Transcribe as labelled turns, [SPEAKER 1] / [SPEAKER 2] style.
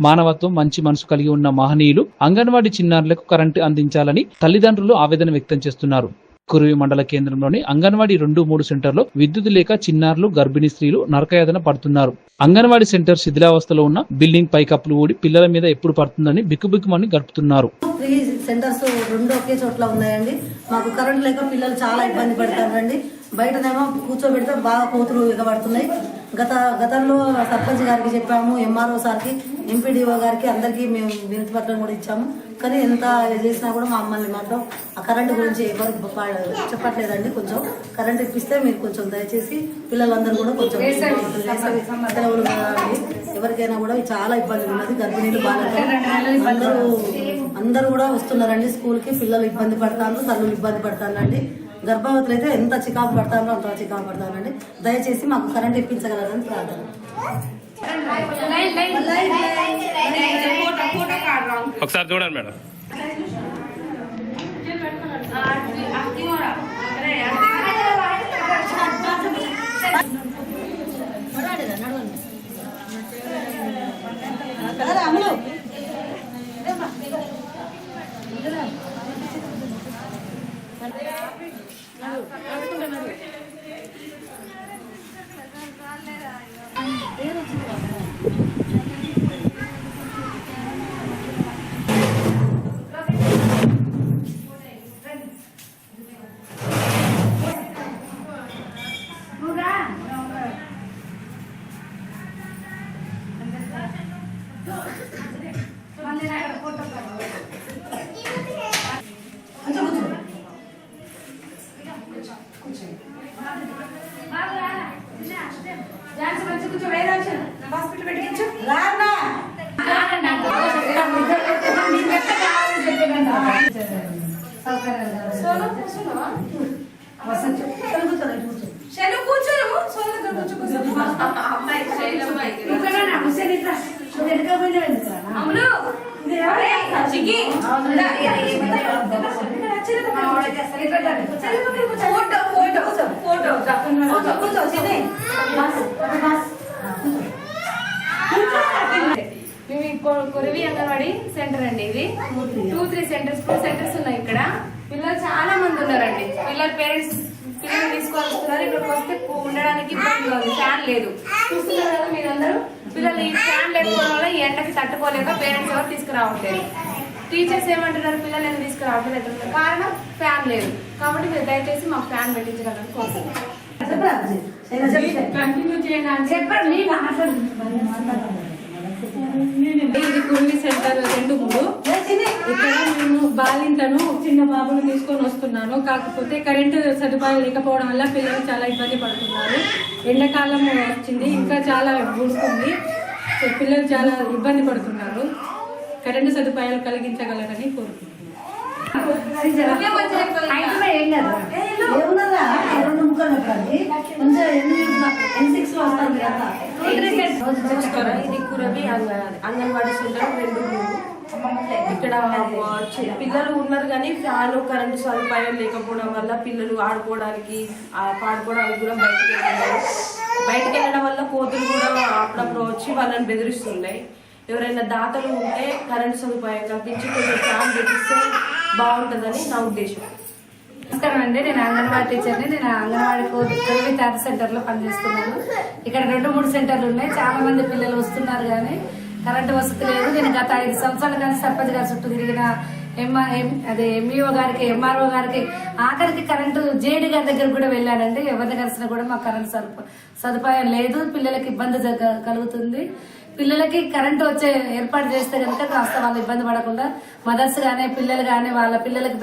[SPEAKER 1] మానవత్వం మంచి మనసు కలిగి ఉన్న మహనీయులు అంగన్వాడీ చిన్నారులకు కరెంటు అందించాలని తల్లిదండ్రులు ఆవేదన వ్యక్తం చేస్తున్నారు. కురువి మండల కేంద్రంలోని అంగన్వాడీ రెండు మూడు సెంటర్లో విద్యుత్ లేక చిన్నారులు గర్భిణీ స్త్రీలు నరకయాతన పడుతున్నారు. అంగన్వాడీ సెంటర్ శిథిలావస్థలో ఉన్న బిల్డింగ్ పైకప్పులు ఊడి పిల్లల మీద ఎప్పుడు పడుతుందని బిక్కుబిక్కుమని గడుపుతున్నారు.
[SPEAKER 2] త్రీ సెంటర్స్ రెండు ఒకే చోట్ల ఉన్నాయండి. మాకు కరెంట్ లేక పిల్లలు చాలా ఇబ్బంది పడతారండి. బయటనేమో కూర్చోబెడితే బాగా కోతులు ఎగబడుతున్నాయి. గత గతంలో సర్పంచ్ గారికి చెప్పాము ఎంఆర్ఓ సార్కి ఎంపీడీఓ గారికి అందరికీ మేము వినతి పత్రం కూడా ఇచ్చాము. కానీ ఎంత చేసినా కూడా మా మమ్మల్ని మాత్రం ఆ కరెంటు గురించి ఎవరు చెప్పట్లేదండి కొంచెం. కరెంట్ ఇప్పిస్తే మీరు కొంచెం దయచేసి పిల్లలందరూ కూడా కొంచెం సెలవులు ఎవరికైనా కూడా చాలా ఇబ్బంది ఉన్నది గర్భిణీలు బాగా అందరూ అందరూ కూడా వస్తున్నారండి స్కూల్కి పిల్లలు ఇబ్బంది పడతాను తల్లులు ఇబ్బంది పడతానండి గర్భవతులు అయితే ఎంత చికాకు పడతానో అంత చికాకు పడతానండి దయచేసి మాకు కరెంట్ ఇప్పించగలరని ప్రార్థన.
[SPEAKER 3] ఒకసారి చూడండి మేడం.
[SPEAKER 2] Thank you.
[SPEAKER 4] శైలు కూర్చోను సోను దగ్గర కూర్చో కూర్చో. అమ్ములు అరే, చిక్కి. రా, ఏ, ఏ, ఇక్కడ చిన్న ఫోటో ఫోటో ఫోటో. కూర్చో కూర్చో చిన్ని.
[SPEAKER 5] మేము ఈ కొ- కొరివి అంగన్వాడీ సెంటర్ అండి ఇది two three centres two centres ఉన్నాయి ఇక్కడ. పిల్లలు చాలా మంది ఉన్నారండి. పిల్లల పేరెంట్స్ పిల్లలు తీసుకొని వస్తున్నారు ఇక్కడికి వస్తే ఉండడానికి ఫ్యాన్ లేదు. చూస్తున్నారు కదా మీరందరూ? పిల్లలు ఈ ఫ్యాన్ లేకపోవడం వల్ల ఈ ఎండకి తట్టుకోలేక పేరెంట్స్ ఎవరు తీసుకురావట్లేదు. టీచర్స్ ఏమంటున్నారు? పిల్లలు ఎందుకు తీసుకురావట్లేదు కారణం ఫ్యాన్ లేదు. కాబట్టి మీరు దయచేసి మాకు ఫ్యాన్ పెట్టించగలని అని
[SPEAKER 2] చెప్పండి
[SPEAKER 5] ఇది కుర్మి సెంటర్ రెండు మూడు. ఇక్కడ మేము బాలింతను చిన్న బాబును తీసుకొని వస్తున్నాను. కాకపోతే కరెంటు సదుపాయం లేకపోవడం వల్ల పిల్లలు చాలా ఇబ్బంది పడుతున్నారు. ఎండాకాలం వచ్చింది. ఇంకా చాలా ఉడుకుంది సో పిల్లలు చాలా ఇబ్బంది పడుతున్నారు. కరెంటు సదుపాయాలు కలిగించగలరని కోరుకుంటున్నాను.
[SPEAKER 6] అంగన్వాడీ సెంటర్ రెండు మూడు. ఇక్కడ పిల్లలు ఉన్నారు కానీ ఫ్యాన్ కరెంటు సదుపాయం లేకపోవడం వల్ల పిల్లలు ఆడుకోవడానికి పాడుకోవడానికి కూడా బయటకు వెళ్తున్నారు బయటకు వెళ్ళడం వల్ల కోతులు కూడా అప్పుడప్పుడు వచ్చి వాళ్ళని బెదిరిస్తున్నాయి. ఎవరైనా దాతలు ఉంటే కరెంటు సదుపాయం కల్పించి కొంచెం ఫ్యాన్ పెట్టిస్తే బాగుంటుందని నా ఉద్దేశం.
[SPEAKER 7] నమస్కారం అండి. నేను అంగన్వాడీ టీచర్ని. నేను అంగన్వాడీ కోవి తాత సెంటర్లో పనిచేస్తున్నాను. ఇక్కడ రెండు మూడు సెంటర్లు ఉన్నాయి. చాలా మంది పిల్లలు వస్తున్నారు కానీ కరెంటు వసతి లేదు. నేను గత ఐదు సంవత్సరాలు కానీ సర్పంచ్ గారి చుట్టూ తిరిగిన ఎంఆర్ అదే ఎంఈఓ గారికి ఎంఆర్ఓ గారికి ఆఖరికి కరెంటు జేడీ గారి దగ్గర కూడా వెళ్ళానండి. ఎవరిని కలిసినా కూడా మాకు కరెంటు సదుప- సదుపాయం లేదు. పిల్లలకి ఇబ్బంది కలుగుతుంది. పిల్లలకి కరెంటు వచ్చే ఏర్పాటు చేస్తే కనుక కాస్త వాళ్ళు ఇబ్బంది పడకుండా మదర్స్ కానీ పిల్లలు గానీ వాళ్ళ పిల్లలకి